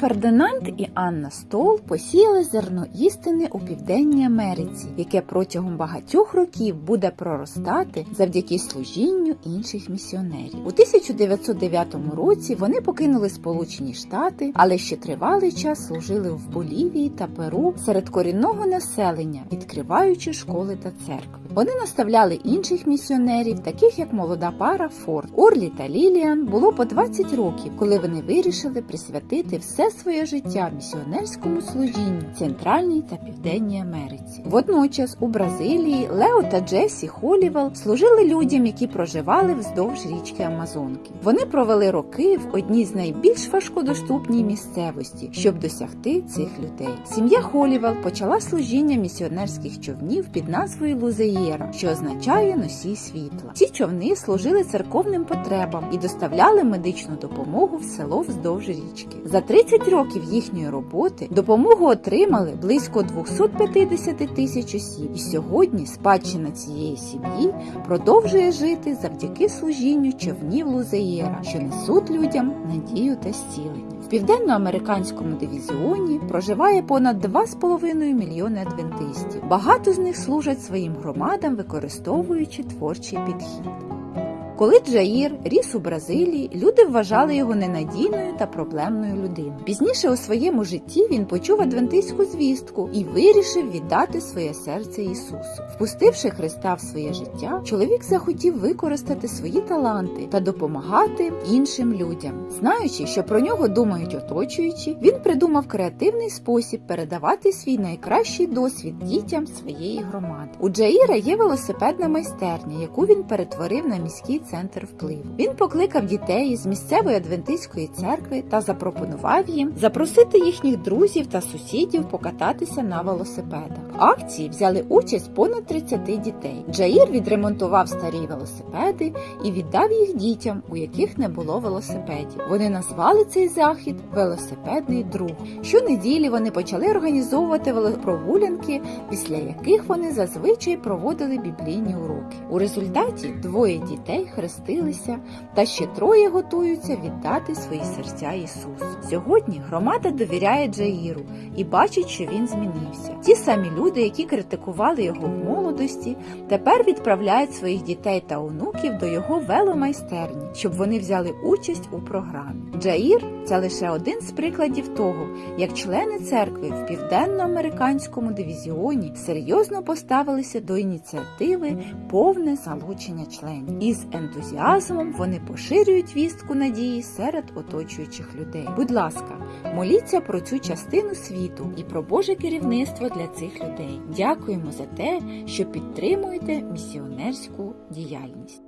Фердинанд і Анна Стол посіяли зерно істини у Південній Америці, яке протягом багатьох років буде проростати завдяки служінню інших місіонерів. У 1909 році вони покинули Сполучені Штати, але ще тривалий час служили в Болівії та Перу серед корінного населення, відкриваючи школи та церкви. Вони наставляли інших місіонерів, таких як молода пара Форд. Орлі та Ліліан було по 20 років, коли вони вирішили присвятити все своє життя місіонерському служінню в Центральній та Південній Америці. Водночас у Бразилії Лео та Джесі Холівел служили людям, які проживали вздовж річки Амазонки. Вони провели роки в одній з найбільш важкодоступній місцевості, щоб досягти цих людей. Сім'я Холівел почала служіння місіонерських човнів під назвою Лузеєра, що означає носій світла. Ці човни служили церковним потребам і доставляли медичну допомогу в село вздовж річки. За 30 років їхньої роботи допомогу отримали близько 250 тисяч осіб. І сьогодні спадщина цієї сім'ї продовжує жити завдяки служінню човнів Лузеєра, що несуть людям надію та зцілення. В південноамериканському дивізіоні проживає понад 2,5 мільйони адвентистів. Багато з них служать своїм громадам, використовуючи творчий підхід. Коли Джаїр ріс у Бразилії, люди вважали його ненадійною та проблемною людиною. Пізніше у своєму житті він почув адвентистську звістку і вирішив віддати своє серце Ісусу. Впустивши Христа в своє життя, чоловік захотів використати свої таланти та допомагати іншим людям. Знаючи, що про нього думають оточуючі, він придумав креативний спосіб передавати свій найкращий досвід дітям своєї громади. У Джаїра є велосипедна майстерня, яку він перетворив на міський центр впливу. Він покликав дітей з місцевої адвентистської церкви та запропонував їм запросити їхніх друзів та сусідів покататися на велосипедах. В акції взяли участь понад 30 дітей. Джаїр відремонтував старі велосипеди і віддав їх дітям, у яких не було велосипедів. Вони назвали цей захід велосипедний друг. Щонеділі вони почали організовувати велопрогулянки, після яких вони зазвичай проводили біблійні уроки. У результаті двоє дітей хрестилися, та ще троє готуються віддати свої серця Ісусу. Сьогодні громада довіряє Джаїру і бачить, що він змінився. Ті самі люди, які критикували його в молодості, тепер відправляють своїх дітей та онуків до його веломайстерні, щоб вони взяли участь у програмі. Джаїр це лише один з прикладів того, як члени церкви в південноамериканському дивізіоні серйозно поставилися до ініціативи повне залучення членів. Із ентузіазмом вони поширюють вістку надії серед оточуючих людей. Будь ласка, моліться про цю частину світу і про Боже керівництво для цих людей. Дякуємо за те, що підтримуєте місіонерську діяльність.